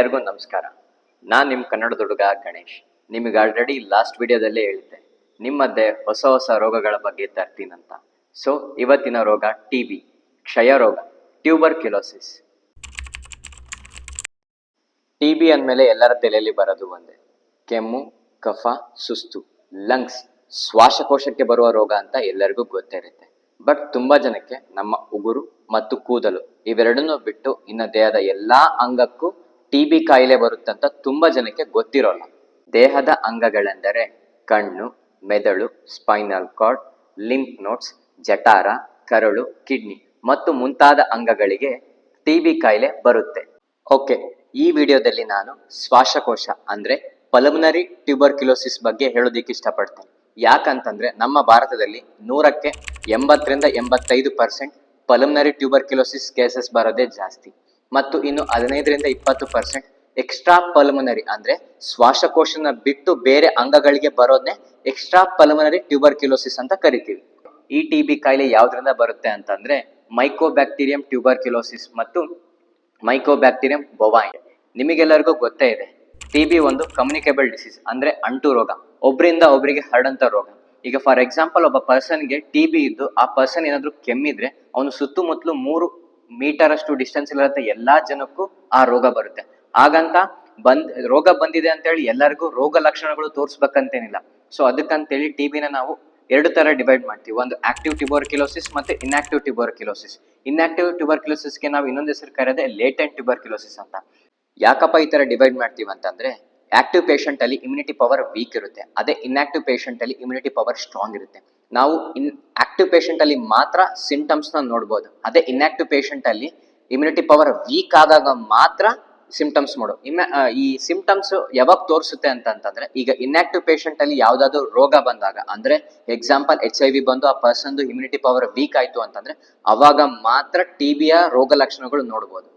ಎಲ್ಲರಿಗೂ ನಮಸ್ಕಾರ. ನಾನು ನಿಮ್ಮ ಕನ್ನಡದ ಹುಡುಗ ಗಣೇಶ್. ನಿಮಗೆ ಆಲ್ರೆಡಿ ಲಾಸ್ಟ್ ವಿಡಿಯೋದಲ್ಲೇ ಹೇಳಿದ್ದೆ. ನಿಮ್ಮ ಮಧ್ಯೆ ಹೊಸ ಹೊಸ ರೋಗಗಳ ಬಗ್ಗೆ ತರ್ತೀನಂತ. ಸೊ ಇವತ್ತಿನ ರೋಗ ಟಿ ಬಿ ಕ್ಷಯ ರೋಗ ಟ್ಯೂಬರ್ ಕ್ಯುಲೋಸಿಸ್ ಟಿ ಬಿ ಅಂದಮೇಲೆ ಎಲ್ಲರ ತಲೆಯಲ್ಲಿ ಬರೋದು ಒಂದೇ. ಕೆಮ್ಮು, ಕಫ, ಸುಸ್ತು ಲಂಗ್ಸ್ ಶ್ವಾಸಕೋಶಕ್ಕೆ ಬರುವ ರೋಗ ಅಂತ ಎಲ್ಲರಿಗೂ ಗೊತ್ತಿರುತ್ತೆ ಬಟ್ ತುಂಬಾ ಜನಕ್ಕೆ ನಮ್ಮ ಉಗುರು ಮತ್ತು ಕೂದಲು ಇವೆರಡನ್ನೂ ಬಿಟ್ಟು ಇನ್ನ ದೇಹದ ಎಲ್ಲಾ ಅಂಗಕ್ಕೂ ಟಿ ಬಿ ಕಾಯಿಲೆ ಬರುತ್ತಂತ ತುಂಬಾ ಜನಕ್ಕೆ ಗೊತ್ತಿರೋಲ್ಲ. ದೇಹದ ಅಂಗಗಳೆಂದರೆ ಕಣ್ಣು, ಮೆದುಳು, ಸ್ಪೈನಲ್ ಕಾರ್ಡ್, ಲಿಂಪ್ ನೋಟ್ಸ್, ಜಠಾರ, ಕರಳು, ಕಿಡ್ನಿ ಮತ್ತು ಮುಂತಾದ ಅಂಗಗಳಿಗೆ ಟಿ ಬಿ ಕಾಯಿಲೆ ಬರುತ್ತೆ. ಓಕೆ, ಈ ವಿಡಿಯೋದಲ್ಲಿ ನಾನು ಶ್ವಾಸಕೋಶ ಅಂದ್ರೆ ಪಲ್ಮನರಿ ಟ್ಯೂಬರ್ಕ್ಯುಲೋಸಿಸ್ ಬಗ್ಗೆ ಹೇಳೋದಿಕ್ಕೆ ಇಷ್ಟಪಡ್ತೇನೆ. ಯಾಕಂತಂದ್ರೆ ನಮ್ಮ ಭಾರತದಲ್ಲಿ ನೂರಕ್ಕೆ ಎಂಬತ್ತರಿಂದ ಎಂಬತ್ತೈದು ಪರ್ಸೆಂಟ್ ಪಲ್ಮನರಿ ಟ್ಯೂಬರ್ಕ್ಯುಲೋಸಿಸ್ ಕೇಸಸ್ ಬರೋದೇ ಜಾಸ್ತಿ. ಮತ್ತು ಇನ್ನು ಹದಿನೈದರಿಂದ ಇಪ್ಪತ್ತು ಪರ್ಸೆಂಟ್ ಎಕ್ಸ್ಟ್ರಾ ಪಲ್ಮನರಿ ಅಂದ್ರೆ ಶ್ವಾಸಕೋಶನ ಬಿಟ್ಟು ಬೇರೆ ಅಂಗಗಳಿಗೆ ಬರೋದನ್ನೇ ಎಕ್ಸ್ಟ್ರಾ ಪಲ್ಮನರಿ ಟ್ಯೂಬರ್ಕ್ಯುಲೋಸಿಸ್ ಅಂತ ಕರಿತೀವಿ. ಈ ಟಿ ಬಿ ಕಾಯಿಲೆ ಯಾವ್ದ್ರಿಂದ ಬರುತ್ತೆ ಅಂತಂದ್ರೆ ಮೈಕೋಬ್ಯಾಕ್ಟೀರಿಯಂ ಟ್ಯೂಬರ್ಕ್ಯುಲೋಸಿಸ್ ಮತ್ತು ಮೈಕೋಬ್ಯಾಕ್ಟೀರಿಯಂ ಬೊವಾಯಿ ನಿಮಗೆಲ್ಲರಿಗೂ ಗೊತ್ತೇ ಇದೆ ಟಿ ಬಿ ಒಂದು ಕಮ್ಯುನಿಕೇಬಲ್ ಡಿಸೀಸ್ ಅಂದ್ರೆ ಅಂಟು ರೋಗ ಒಬ್ಬರಿಂದ ಒಬ್ಬರಿಗೆ ಹರಡಂತ ರೋಗ. ಈಗ ಫಾರ್ ಎಕ್ಸಾಂಪಲ್ ಒಬ್ಬ ಪರ್ಸನ್ಗೆ ಟಿ ಬಿ ಇದ್ದು ಆ ಪರ್ಸನ್ ಏನಾದ್ರೂ ಕೆಮ್ಮಿದ್ರೆ ಅವನು ಸುತ್ತಮುತ್ತಲು ಮೂರು ಮೀಟರ್ ಅಷ್ಟು ಡಿಸ್ಟೆನ್ಸ್ ಇರೋಂಥ ಎಲ್ಲಾ ಜನಕ್ಕೂ ಆ ರೋಗ ಬರುತ್ತೆ. ಹಾಗಂತ ಬಂದ್, ರೋಗ ಬಂದಿದೆ ಅಂತ ಹೇಳಿ ಎಲ್ಲರಿಗೂ ರೋಗ ಲಕ್ಷಣಗಳು ತೋರಿಸ್ಬೇಕಂತೇನಿಲ್ಲ. ಸೊ ಅದಕ್ಕಂತೇಳಿ ಟಿ ಬಿನ ನಾವು ಎರಡು ತರ ಡಿವೈಡ್ ಮಾಡ್ತೀವಿ. ಒಂದು ಆಕ್ಟಿವ್ ಟ್ಯೂಬರ್ಕ್ಯುಲೋಸಿಸ್ ಮತ್ತೆ ಇನ್ಆಕ್ಟಿವ್ ಟ್ಯೂಬರ್ಕ್ಯುಲೋಸಿಸ್ ಇನ್ಆಕ್ಟಿವ್ ಟ್ಯೂಬರ್ಕ್ಯುಲೋಸಿಸ್ಗೆ ನಾವು ಇನ್ನೊಂದು ಹೆಸರು ಕರೆಯೋದೇ ಲೇಟೆಂಟ್ ಟ್ಯೂಬರ್ಕ್ಯುಲೋಸಿಸ್ ಅಂತ. ಯಾಕಪ್ಪ ಈ ತರ ಡಿವೈಡ್ ಮಾಡ್ತೀವಿ ಅಂತಂದ್ರೆ ಆಕ್ಟಿವ್ ಪೇಷಂಟ್ ಅಲ್ಲಿ ಇಮ್ಯುನಿಟಿ ಪವರ್ ವೀಕ್ ಇರುತ್ತೆ. ಅದೇ ಇನ್ಆಕ್ಟಿವ್ ಪೇಷಂಟ್ ಅಲ್ಲಿ ಇಮ್ಯುನಿಟಿ ಪವರ್ ಸ್ಟ್ರಾಂಗ್ ಇರುತ್ತೆ. ನಾವು ಇನ್ ಆಕ್ಟಿವ್ ಪೇಷಂಟ್ ಅಲ್ಲಿ ಮಾತ್ರ ಸಿಂಟಮ್ಸ್ನ ನೋಡ್ಬೋದು. ಅದೇ ಇನ್ಆಕ್ಟಿವ್ ಪೇಷಂಟ್ ಅಲ್ಲಿ ಇಮ್ಯುನಿಟಿ ಪವರ್ ವೀಕ್ ಆದಾಗ ಮಾತ್ರ ಸಿಂಪ್ಟಮ್ಸ್ ನೋಡು. ಇಮ್ಮ ಈ ಸಿಂಪ್ಟಮ್ಸ್ ಯಾವಾಗ ತೋರಿಸುತ್ತೆ ಅಂತ ಅಂತಂದ್ರೆ ಈಗ ಇನ್ಆಕ್ಟಿವ್ ಪೇಷಂಟ್ ಅಲ್ಲಿ ಯಾವ್ದಾದ್ರು ರೋಗ ಬಂದಾಗ, ಅಂದ್ರೆ ಎಕ್ಸಾಂಪಲ್ ಎಚ್ ಐ ವಿ ಬಂದು ಆ ಪರ್ಸನ್ ಇಮ್ಯುನಿಟಿ ಪವರ್ ವೀಕ್ ಆಯ್ತು ಅಂತಂದ್ರೆ, ಅವಾಗ ಮಾತ್ರ ಟಿ ಬಿಯ ರೋಗ ಲಕ್ಷಣಗಳು ನೋಡ್ಬೋದು.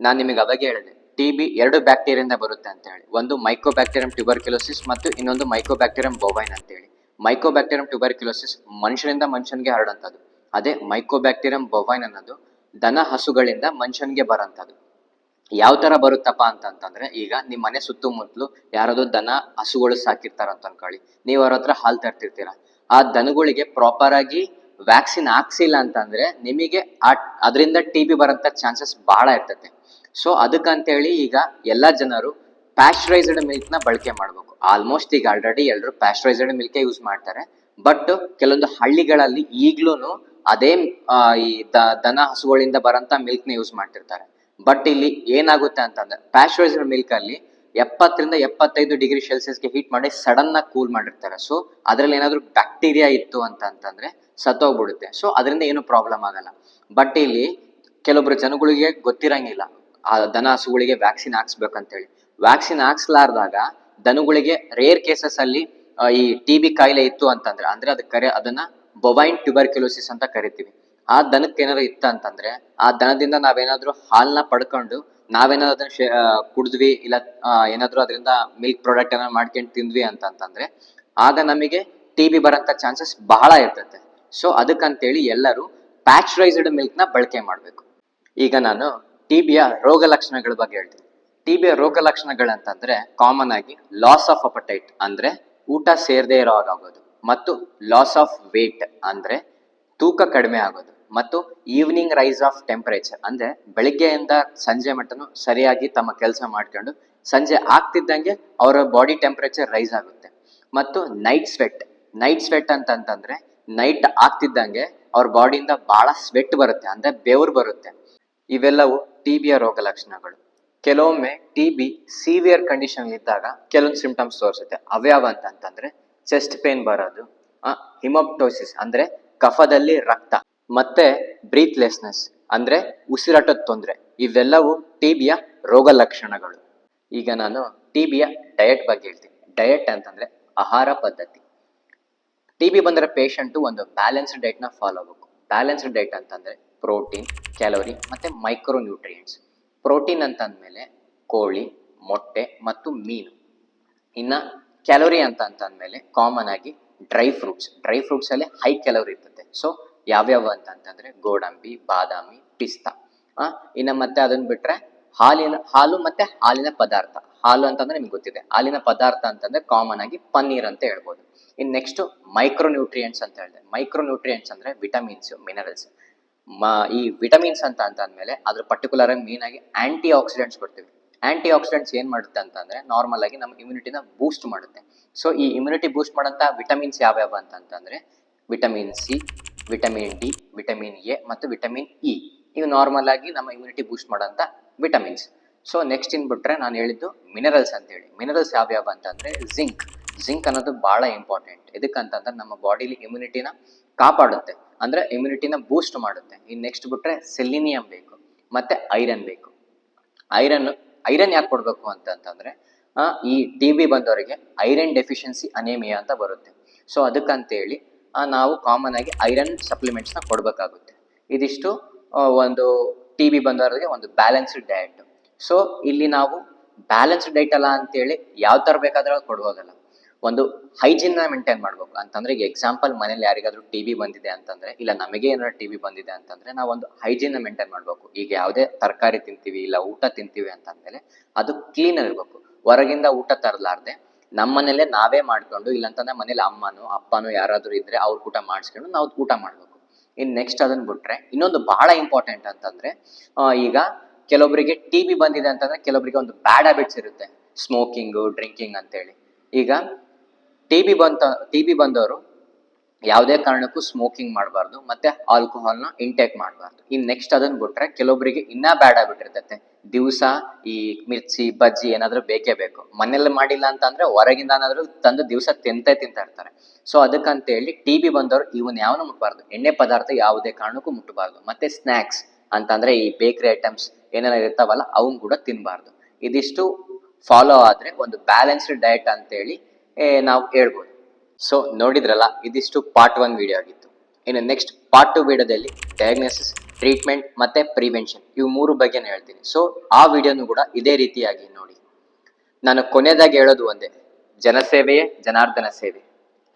ನಾನು ನಿಮಗೆ ಅವಾಗ ಹೇಳಿದೆ ಟಿ ಬಿ ಎರಡು ಬ್ಯಾಕ್ಟೀರಿಯಿಂದ ಬರುತ್ತೆ ಅಂತ ಹೇಳಿ ಒಂದು ಮೈಕೋಬ್ಯಾಕ್ಟೀರಿಯಂ ಟ್ಯೂಬರ್ಕ್ಯುಲೋಸಿಸ್ ಮತ್ತು ಇನ್ನೊಂದು ಮೈಕೋಬ್ಯಾಕ್ಟೀರಿಯಂ ಬೊವೈನ್ ಅಂತ ಹೇಳಿ ಮೈಕೋಬ್ಯಾಕ್ಟೀರಿಯಂ ಟ್ಯೂಬರ್ಕ್ಯುಲೋಸಿಸ್ ಮನುಷ್ಯರಿಂದ ಮನುಷ್ಯನಿಗೆ ಹರಡಂತದ್ದು ಅದೇ ಮೈಕೋಬ್ಯಾಕ್ಟೀರಿಯಂ ಬೊವೈನ್ ಅನ್ನೋದು ದನ ಹಸುಗಳಿಂದ ಮನುಷ್ಯನಿಗೆ ಬರೋಂಥದ್ದು ಯಾವ ತರ ಬರುತ್ತಪ್ಪ ಅಂತಂತಂದ್ರೆ, ಈಗ ನಿಮ್ ಮನೆ ಸುತ್ತಮುತ್ತಲು ಯಾರಾದರೂ ದನ ಹಸುಗಳು ಸಾಕಿರ್ತಾರ ಅಂತ ಅನ್ಕೊಳ್ಳಿ. ನೀವು ಅವ್ರ ಹತ್ರ ಹಾಲು ತರ್ತಿರ್ತೀರ. ಆ ದನಗಳಿಗೆ ಪ್ರಾಪರ್ ಆಗಿ ವ್ಯಾಕ್ಸಿನ್ ಹಾಕ್ಸಿಲ್ಲ ಅಂತಂದ್ರೆ ನಿಮಗೆ ಅದರಿಂದ ಟಿ ಬಿ ಬರೋಂಥ ಚಾನ್ಸಸ್ ಬಹಳ ಇರ್ತತೆ. ಸೊ ಅದಕ್ಕಂತೇಳಿ ಈಗ ಎಲ್ಲಾ ಜನರು ಪ್ಯಾಶ್ಚರೈಸ್ಡ್ ಮಿಲ್ಕ್ನ ಬಳಕೆ ಮಾಡಬೇಕು. ಆಲ್ಮೋಸ್ಟ್ ಈಗ ಆಲ್ರೆಡಿ ಎಲ್ಲರೂ ಪ್ಯಾಶ್ಚರೈಸ್ಡ್ ಮಿಲ್ಕ್ ಯೂಸ್ ಮಾಡ್ತಾರೆ. ಬಟ್ ಕೆಲವೊಂದು ಹಳ್ಳಿಗಳಲ್ಲಿ ಈಗ್ಲೂನು ಅದೇ ಈ ದನ ಹಸುಗಳಿಂದ ಬರಂತ ಮಿಲ್ಕ್ನ ಯೂಸ್ ಮಾಡ್ತಿರ್ತಾರೆ. ಬಟ್ ಇಲ್ಲಿ ಏನಾಗುತ್ತೆ ಅಂತಂದ್ರೆ ಪ್ಯಾಶ್ಚರೈಸ್ಡ್ ಮಿಲ್ಕ್ ಅಲ್ಲಿ ಎಪ್ಪತ್ತರಿಂದ ಎಪ್ಪತ್ತೈದು ಡಿಗ್ರಿ ಸೆಲ್ಸಿಯಸ್ಗೆ ಹೀಟ್ ಮಾಡಿ ಸಡನ್ ಆಗಿ ಕೂಲ್ ಮಾಡಿರ್ತಾರೆ. ಸೊ, ಅದ್ರಲ್ಲಿ ಏನಾದರೂ ಬ್ಯಾಕ್ಟೀರಿಯಾ ಇತ್ತು ಅಂತ ಅಂತಂದ್ರೆ ಸತ್ತೋಗ್ಬಿಡುತ್ತೆ. ಸೊ, ಅದರಿಂದ ಏನು ಪ್ರಾಬ್ಲಮ್ ಆಗಲ್ಲ. ಬಟ್ ಇಲ್ಲಿ ಕೆಲವೊಬ್ರು ಜನಗಳಿಗೆ ಗೊತ್ತಿರಂಗಿಲ್ಲ. ಆ ದನ ಹಸುಗಳಿಗೆ ವ್ಯಾಕ್ಸಿನ್ ಹಾಕ್ಸ್ಬೇಕಂತೇಳಿ. ವ್ಯಾಕ್ಸಿನ್ ಹಾಕ್ಸ್ಲಾರ್ದಾಗ ದನಗಳಿಗೆ ರೇರ್ ಕೇಸಸ್ ಅಲ್ಲಿ ಈ ಟಿ ಬಿ ಕಾಯಿಲೆ ಇತ್ತು ಅಂತಂದ್ರೆ, ಅಂದ್ರೆ ಅದಕ್ಕೆ ಕರೆ, ಅದನ್ನ ಬೊವೈನ್ ಟ್ಯೂಬರ್ಕ್ಯುಲೋಸಿಸ್ ಅಂತ ಕರಿತೀವಿ. ಆ ದನಕ್ಕೆ ಏನಾದ್ರು ಇತ್ತ ಅಂತಂದ್ರೆ, ಆ ದನದಿಂದ ನಾವೇನಾದ್ರೂ ಹಾಲ್ನ ಪಡ್ಕೊಂಡು, ನಾವೇನಾದ್ರು ಅದನ್ನ ಕುಡಿದ್ವಿ, ಇಲ್ಲ ಏನಾದ್ರೂ ಅದರಿಂದ ಮಿಲ್ಕ್ ಪ್ರಾಡಕ್ಟ್ ಏನಾದ್ರು ಮಾಡ್ಕೊಂಡು ತಿಂದ್ವಿ ಅಂತಂತಂದ್ರೆ, ಆಗ ನಮಗೆ ಟಿ ಬಿ ಬರೋಂಥ ಚಾನ್ಸಸ್ ಬಹಳ ಇರ್ತೈತೆ. ಸೊ ಅದಕ್ಕಂತೇಳಿ ಎಲ್ಲರೂ ಪ್ಯಾಚುರೈಸ್ಡ್ ಮಿಲ್ಕ್ನ ಬಳಕೆ ಮಾಡಬೇಕು. ಈಗ ನಾನು ಟಿ ಬಿಯ ರೋಗ ಲಕ್ಷಣಗಳ ಬಗ್ಗೆ ಹೇಳ್ತೀನಿ. ಟಿ ಬಿಯ ರೋಗ ಲಕ್ಷಣಗಳಂತಂದ್ರೆ ಕಾಮನ್ ಆಗಿ ಲಾಸ್ ಆಫ್ ಅಪಟೈಟ್ ಅಂದ್ರೆ ಊಟ ಸೇರದೇ ಇರೋ ಮತ್ತು ಲಾಸ್ ಆಫ್ ವೇಟ್ ಅಂದ್ರೆ ತೂಕ ಕಡಿಮೆ ಆಗೋದು ಮತ್ತು ಈವ್ನಿಂಗ್ ರೈಸ್ ಆಫ್ ಟೆಂಪರೇಚರ್ ಅಂದ್ರೆ ಬೆಳಿಗ್ಗೆಯಿಂದ ಸಂಜೆ ಮಟ್ಟನು ಸರಿಯಾಗಿ ತಮ್ಮ ಕೆಲಸ ಮಾಡ್ಕೊಂಡು ಸಂಜೆ ಆಗ್ತಿದ್ದಂಗೆ ಅವರ ಬಾಡಿ ಟೆಂಪರೇಚರ್ ರೈಸ್ ಆಗುತ್ತೆ. ಮತ್ತು ನೈಟ್ ಸ್ವೆಟ್ ನೈಟ್ ಸ್ವೆಟ್ ಅಂತಂತಂದ್ರೆ ನೈಟ್ ಆಗ್ತಿದ್ದಂಗೆ ಅವ್ರ ಬಾಡಿಯಿಂದ ಬಹಳ ಸ್ವೆಟ್ ಬರುತ್ತೆ, ಅಂದ್ರೆ ಬೆವರು ಬರುತ್ತೆ. ಇವೆಲ್ಲವೂ ಟಿ ಬಿಯ ರೋಗ ಲಕ್ಷಣಗಳು ಕೆಲವೊಮ್ಮೆ ಟಿ ಬಿ ಸಿವಿಯರ್ ಕಂಡೀಷನ್ ಇದ್ದಾಗ ಕೆಲವೊಂದು ಸಿಂಪ್ಟಮ್ಸ್ ತೋರಿಸುತ್ತೆ. ಅವ್ಯಾವ ಅಂತಂತಂದ್ರೆ ಚೆಸ್ಟ್ ಪೇನ್ ಬರೋದು ಹಿಮೋಪ್ಟೋಸಿಸ್ ಅಂದ್ರೆ ಕಫದಲ್ಲಿ ರಕ್ತ, ಮತ್ತೆ ಬ್ರೀತ್ಲೆಸ್ನೆಸ್ ಅಂದ್ರೆ ಉಸಿರಾಟದ ತೊಂದರೆ. ಇವೆಲ್ಲವೂ ಟಿ ಬಿಯ ರೋಗ ಲಕ್ಷಣಗಳು. ಈಗ ನಾನು ಟಿ ಬಿಯ ಡಯಟ್ ಬಗ್ಗೆ ಹೇಳ್ತೀನಿ. ಡಯಟ್ ಅಂತಂದ್ರೆ ಆಹಾರ ಪದ್ಧತಿ. ಟಿ ಬಿ ಬಂದಿರೋ ಪೇಷಂಟು ಒಂದು ಬ್ಯಾಲೆನ್ಸ್ಡ್ ಡೈಟ್ನ ಫಾಲೋ ಆಗಬೇಕು. ಬ್ಯಾಲೆನ್ಸ್ಡ್ ಡಯಟ್ ಅಂತಂದ್ರೆ ಪ್ರೋಟೀನ್ ಕ್ಯಾಲೋರಿ ಮತ್ತೆ ಮೈಕ್ರೋ ನ್ಯೂಟ್ರಿಯೆಂಟ್ಸ್ ಪ್ರೋಟೀನ್ ಅಂತಂದ್ಮೇಲೆ ಕೋಳಿ, ಮೊಟ್ಟೆ ಮತ್ತು ಮೀನು. ಇನ್ನ ಕ್ಯಾಲೋರಿ ಅಂತ ಅಂತಂದ್ಮೇಲೆ ಕಾಮನ್ ಆಗಿ ಡ್ರೈ ಫ್ರೂಟ್ಸ್. ಡ್ರೈ ಫ್ರೂಟ್ಸ್ ಅಲ್ಲಿ ಹೈ ಕ್ಯಾಲೋರಿ ಇರ್ತದೆ. ಸೊ ಯಾವ್ಯಾವ ಅಂತಂತಂದ್ರೆ ಗೋಡಂಬಿ, ಬಾದಾಮಿ, ಪಿಸ್ತಾ. ಆ, ಇನ್ನ ಮತ್ತೆ ಅದನ್ನ ಬಿಟ್ರೆ ಹಾಲಿನ, ಹಾಲು ಮತ್ತೆ ಹಾಲಿನ ಪದಾರ್ಥ. ಹಾಲು ಅಂತಂದ್ರೆ ನಿಮ್ಗೆ ಗೊತ್ತಿದೆ. ಹಾಲಿನ ಪದಾರ್ಥ ಅಂತಂದ್ರೆ ಕಾಮನ್ ಆಗಿ ಪನ್ನೀರ್ ಅಂತ ಹೇಳ್ಬೋದು. ಇನ್ ನೆಕ್ಸ್ಟ್ ಮೈಕ್ರೋ ನ್ಯೂಟ್ರಿಯೆಂಟ್ಸ್ ಅಂತ ಹೇಳಿದೆ. ಮೈಕ್ರೋ ನ್ಯೂಟ್ರಿಯೆಂಟ್ಸ್ ಅಂದ್ರೆ ವಿಟಮಿನ್ಸ್, ಮಿನರಲ್ಸ್. ಈ ವಿಟಮಿನ್ಸ್ ಅಂತ ಅಂತ ಅಂದ್ಮೇಲೆ ಅದ್ರ ಪರ್ಟಿಕ್ಯುಲರ್ ಆಗಿ ಮೇನ್ ಆಗಿ ಆಂಟಿ ಆಕ್ಸಿಡೆಂಟ್ಸ್ ಕೊಡ್ತೀವಿ. ಆಂಟಿ ಆಕ್ಸಿಡೆಂಟ್ಸ್ ಏನು ಮಾಡುತ್ತೆ ಅಂತಂದ್ರೆ ನಾರ್ಮಲ್ ಆಗಿ ನಮ್ಮ ಇಮ್ಯುನಿಟಿನ ಬೂಸ್ಟ್ ಮಾಡುತ್ತೆ. ಸೊ ಈ ಇಮ್ಯುನಿಟಿ ಬೂಸ್ಟ್ ಮಾಡೋಂಥ ವಿಟಮಿನ್ಸ್ ಯಾವ್ಯಾವ ಅಂತಂತಂದ್ರೆ vitamin C vitamin D vitamin A ಮತ್ತು ವಿಟಮಿನ್ ಇ ಇವು ನಾರ್ಮಲ್ ಆಗಿ ನಮ್ಮ ಇಮ್ಯುನಿಟಿ ಬೂಸ್ಟ್ ಮಾಡೋಂಥ ವಿಟಮಿನ್ಸ್ ಸೊ ನೆಕ್ಸ್ಟ್ ಇನ್ಬಿಟ್ರೆ ನಾನು ಹೇಳಿದ್ದು ಮಿನರಲ್ಸ್ ಅಂತ ಹೇಳಿ ಮಿನರಲ್ಸ್ ಯಾವ್ಯಾವ ಅಂತಂದ್ರೆ ಜಿಂಕ್ ಜಿಂಕ್ ಅನ್ನೋದು ಬಹಳ ಇಂಪಾರ್ಟೆಂಟ್ ಎದಕ್ಕಂತಂದ್ರೆ ನಮ್ಮ ಬಾಡಿಲಿ ಇಮ್ಯುನಿಟಿನ ಕಾಪಾಡುತ್ತೆ. ಅಂದ್ರೆ ಇಮ್ಯುನಿಟಿನ ಬೂಸ್ಟ್ ಮಾಡುತ್ತೆ. ಇನ್ ನೆಕ್ಸ್ಟ್ ಬಿಟ್ರೆ ಸೆಲಿನಿಯಂ ಬೇಕು, ಮತ್ತೆ ಐರನ್ ಬೇಕು. ಐರನ್ ಐರನ್ ಯಾಕೆ ಕೊಡಬೇಕು ಅಂತಂತಂದ್ರೆ ಈ ಟಿ ಬಿ ಬಂದವರಿಗೆ ಐರನ್ ಡೆಫಿಷಿಯನ್ಸಿ ಅನೇಮಿಯಾ ಅಂತ ಬರುತ್ತೆ. ಸೊ ಅದಕ್ಕಂತೇಳಿ ನಾವು ಕಾಮನ್ ಆಗಿ ಐರನ್ ಸಪ್ಲಿಮೆಂಟ್ಸ್ನ ಕೊಡಬೇಕಾಗುತ್ತೆ. ಇದಿಷ್ಟು ಒಂದು ಟಿ ಬಿ ಬಂದವರಿಗೆ ಒಂದು ಬ್ಯಾಲೆನ್ಸ್ಡ್ ಡಯಟ್ ಸೊ ಇಲ್ಲಿ ನಾವು ಬ್ಯಾಲೆನ್ಸ್ಡ್ ಡೈಟ್ ಅಲ್ಲ ಅಂತೇಳಿ ಯಾವ ಥರ ಬೇಕಾದ್ರೂ ಕೊಡ್ಬೋದಲ್ಲ. ಒಂದು ಹೈಜಿನ್ನ ಮೇಂಟೈನ್ ಮಾಡಬೇಕು. ಅಂತಂದ್ರೆ ಈಗ ಎಕ್ಸಾಂಪಲ್ ಮನೇಲಿ ಯಾರಿಗಾದ್ರೂ ಟಿ ಬಿ ಬಂದಿದೆ ಅಂತಂದ್ರೆ, ಇಲ್ಲ ನಮಗೆ ಏನಾದ್ರು ಟಿ ಬಿ ಬಂದಿದೆ ಅಂತಂದ್ರೆ ನಾವು ಒಂದು ಹೈಜಿನ್ನ ಮೇಂಟೈನ್ ಮಾಡಬೇಕು. ಈಗ ಯಾವುದೇ ತರಕಾರಿ ತಿಂತೀವಿ, ಇಲ್ಲ ಊಟ ತಿಂತೀವಿ ಅಂತಂದ್ಮೇಲೆ ಅದು ಕ್ಲೀನ್ ಇರಬೇಕು. ಹೊರಗಿಂದ ಊಟ ತರಲಾರ್ದೆ ನಮ್ಮ ಮನೇಲೆ ನಾವೇ ಮಾಡ್ಕೊಂಡು ಇಲ್ಲಂತಂದ್ರೆ ಮನೇಲಿ ಅಮ್ಮನೋ, ಅಪ್ಪನೋ ಯಾರಾದ್ರೂ ಇದ್ರೆ ಅವ್ರ ಊಟ ಮಾಡಿಸ್ಕೊಂಡು ನಾವು ಊಟ ಮಾಡಬೇಕು. ಇನ್ ನೆಕ್ಸ್ಟ್ ಅದನ್ನ ಬಿಟ್ರೆ ಇನ್ನೊಂದು ಬಹಳ ಇಂಪಾರ್ಟೆಂಟ್ ಅಂತಂದ್ರೆ ಈಗ ಕೆಲವೊಬ್ಬರಿಗೆ ಟಿ ಬಂದಿದೆ ಅಂತಂದ್ರೆ ಕೆಲವೊಬ್ಬರಿಗೆ ಒಂದು ಬ್ಯಾಡ್ ಹ್ಯಾಬಿಟ್ಸ್ ಇರುತ್ತೆ. ಸ್ಮೋಕಿಂಗು ಡ್ರಿಂಕಿಂಗ್ ಅಂತೇಳಿ. ಈಗ ಟಿ ಬಿ ಬಂತ ಟಿ ಬಿ ಬಂದವರು ಯಾವುದೇ ಕಾರಣಕ್ಕೂ ಸ್ಮೋಕಿಂಗ್ ಮಾಡಬಾರ್ದು ಮತ್ತೆ ಆಲ್ಕೋಹಾಲ್ನ ಇಂಟೇಕ್ ಮಾಡಬಾರ್ದು. ಇನ್ ನೆಕ್ಸ್ಟ್ ಅದನ್ನ ಬಿಟ್ರೆ ಕೆಲವೊಬ್ಬರಿಗೆ ಇನ್ನೂ ಬ್ಯಾಡ್ ಆಗ್ಬಿಟ್ಟಿರ್ತೈತೆ. ದಿವಸ ಈ ಮಿರ್ಚಿ ಬಜ್ಜಿ ಏನಾದರೂ ಬೇಕೇ ಬೇಕು. ಮನೇಲಿ ಮಾಡಿಲ್ಲ ಅಂತಂದ್ರೆ ಹೊರಗಿಂದ ಏನಾದರೂ ತಂದು ದಿವಸ ತಿಂತೇ ತಿಂತಾ ಇರ್ತಾರೆ. ಸೊ ಅದಕ್ಕಂತ ಹೇಳಿ ಟಿ ಬಿ ಬಂದವರು ಇವನ್ ಯಾವನು ಮುಟ್ಟಬಾರ್ದು ಎಣ್ಣೆ ಪದಾರ್ಥ ಯಾವುದೇ ಕಾರಣಕ್ಕೂ ಮುಟ್ಟಬಾರ್ದು ಮತ್ತೆ ಸ್ನ್ಯಾಕ್ಸ್ ಅಂತಂದ್ರೆ ಈ ಬೇಕರಿ ಐಟಮ್ಸ್ ಏನೆಲ್ಲ ಇರ್ತಾವಲ್ಲ ಅವನ್ ಕೂಡ ತಿನ್ನಬಾರ್ದು ಇದಿಷ್ಟು ಫಾಲೋ ಆದ್ರೆ ಒಂದು ಬ್ಯಾಲೆನ್ಸ್ಡ್ ಡಯಟ್ ಅಂತೇಳಿ ಏ, ನಾವು ಹೇಳ್ಬೋದು. ಸೊ ನೋಡಿದ್ರಲ್ಲ, ಇದಿಷ್ಟು ಪಾರ್ಟ್ ಒನ್ ವಿಡಿಯೋ ಆಗಿತ್ತು. ಇನ್ನು ನೆಕ್ಸ್ಟ್ ಪಾರ್ಟ್ ಟು ವಿಡಿಯೋದಲ್ಲಿ ಡಯಾಗ್ನೋಸಿಸ್ ಟ್ರೀಟ್ಮೆಂಟ್ ಮತ್ತೆ ಪ್ರಿವೆನ್ಷನ್ ಇವು ಮೂರು ಬಗ್ಗೆ ಹೇಳ್ತೀನಿ. ಸೊ ಆ ವಿಡಿಯೋನು ಕೂಡ ಇದೇ ರೀತಿಯಾಗಿ ನೋಡಿ. ನಾನು ಕೊನೆಯದಾಗಿ ಹೇಳೋದು ಒಂದೇ, ಜನಸೇವೆಯೇ ಜನಾರ್ದನ ಸೇವೆ.